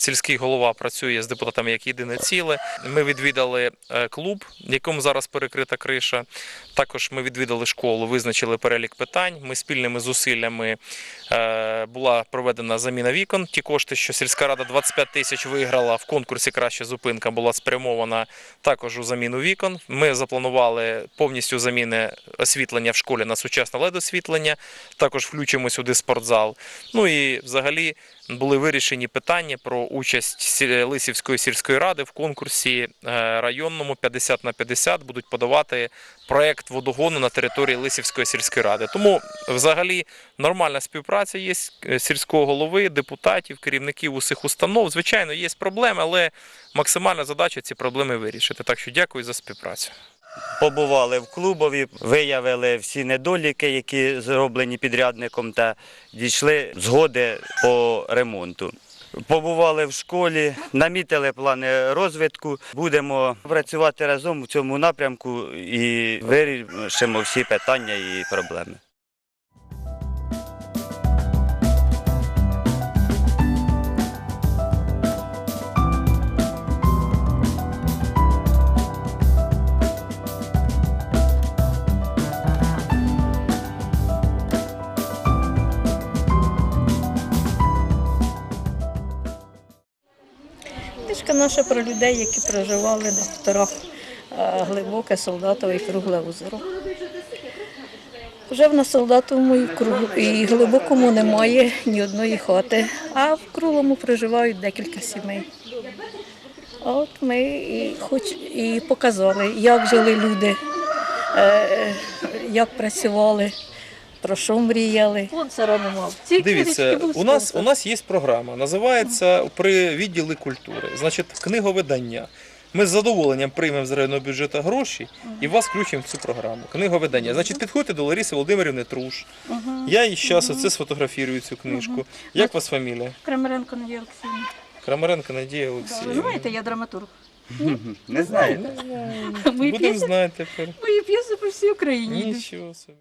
сільський голова працює з депутатами як єдине ціле. Ми відвідали е, клуб, якому зараз перекрита криша. Також ми відвідали школу, визначили перелік питань. Ми спільними зусиллями е, була проведена заміна вікон. Ті кошти, що сільська рада 25 тисяч виграла в конкурсі Краща зупинка, була спрямована також у заміну вікон. Ми запланували повністю заміни освітлення в школі на сучасне LED-освітлення. Також включимо сюди спортзал. Ну і взагалі були вирішені питання про участь сі- Лисівської сільської ради в конкурсі е, районному 50 на 50 будуть подавати проект водогону на території Лисівської сільської ради. Тому взагалі нормальна співпраця є е, сільського голови, депутатів, керівників усіх установ. Звичайно, є проблеми, але максимальна задача ці проблеми вирішити. Так що дякую за співпрацю. Побували в клубові, виявили всі недоліки, які зроблені підрядником, та дійшли згоди по ремонту. Побували в школі, намітили плани розвитку. Будемо працювати разом в цьому напрямку і вирішимо всі питання і проблеми. Книжка наша про людей, які проживали на хуторах е, глибоке солдатове і кругле озеро. Вже в нас солдатовому і, круг- і глибокому немає ні одної хати, а в круглому проживають декілька сімей. От ми і, хоч, і показали, як жили люди, е, як працювали, про що мріяли. Спонсора не мав. Дивіться, у нас, у нас є програма, називається при відділі культури. Значить, книговидання. Ми з задоволенням приймемо з районного бюджету гроші і вас включимо в цю програму. Книговидання. Значить, підходьте до Лариси Володимирівни Труш. Я їй зараз оце сфотографірую цю книжку. Як вас фамілія? Крамаренко Надія Олексійовна. Крамаренко Надія Ви знаєте, я драматург. Не знаєте? Мої Будемо п'єси, знати тепер. мої п'єси по всій Україні. Нічого собі.